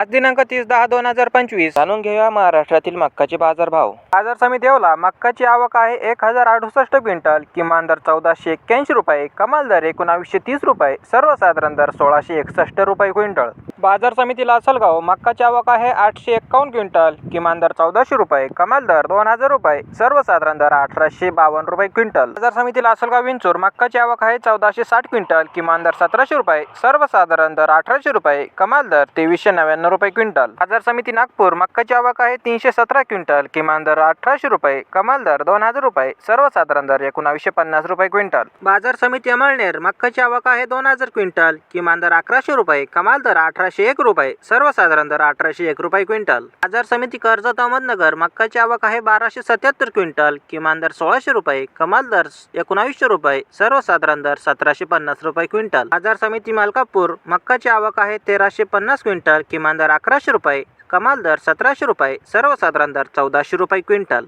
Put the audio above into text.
आज दिनांक तीस दहा दोन हजार पंचवीस. जाणून घेऊया महाराष्ट्रातील मक्काचे बाजारभाव. बाजार समिती येवला. मक्काची आवक आहे एक हजार अडुसष्ट क्विंटल. किमान दर चौदाशे एक्क्याऐंशी रुपये कमाल दर एकोणावीसशे तीस रुपये सर्वसाधारण दर सोळाशे एकसष्ट रुपये क्विंटल. बाजार समिती लासलगाव मक्काची आवक आहे आठशे एक्कावन्न क्विंटल. किमान दर चौदाशे रुपये कमाल दर दोन हजार रुपये सर्वसाधारण दर अठराशे बावन्न रुपये क्विंटल. बाजार समिती लासलगाव विंचूर. मक्काची आवक आहे चौदाशे साठ क्विंटल. किमान दर सतराशे रुपये सर्वसाधारण दर अठराशे रुपये कमाल दर तेवीसशे नव्याण्णव रुपये क्विंटल. बाजार समिती नागपूर मक्काची आवक आहे तीनशे सतरा क्विंटल. किमान दर अठराशे रुपये कमाल दर दोन हजार रुपये. सर्वसाधारण दर एकोणावीसशे पन्नास रुपये क्विंटल. बाजार समिती अमळनेर मक्काची आवक आहे दोन हजार क्विंटल. किमान दर अकराशे रुपये कमाल दर अठराशे एक रुपये. सर्वसाधारण दर अठराशे एक रुपये क्विंटल. बाजार समिती कर्जत अहमदनगर मक्काची आवक आहे बाराशे सत्याहत्तर क्विंटल. किमान दर सोळाशे रुपये कमाल दर एकोणावीसशे रुपये. सर्वसाधारण दर सतराशे पन्नास रुपये क्विंटल. बाजार समिती मलकापूर मक्काची आवक आहे तेराशे पन्नास क्विंटल. किमान दर अकराशे रुपये कमाल दर सतराशे रुपये सर्वसाधारण दर चौदाशे रुपये क्विंटल.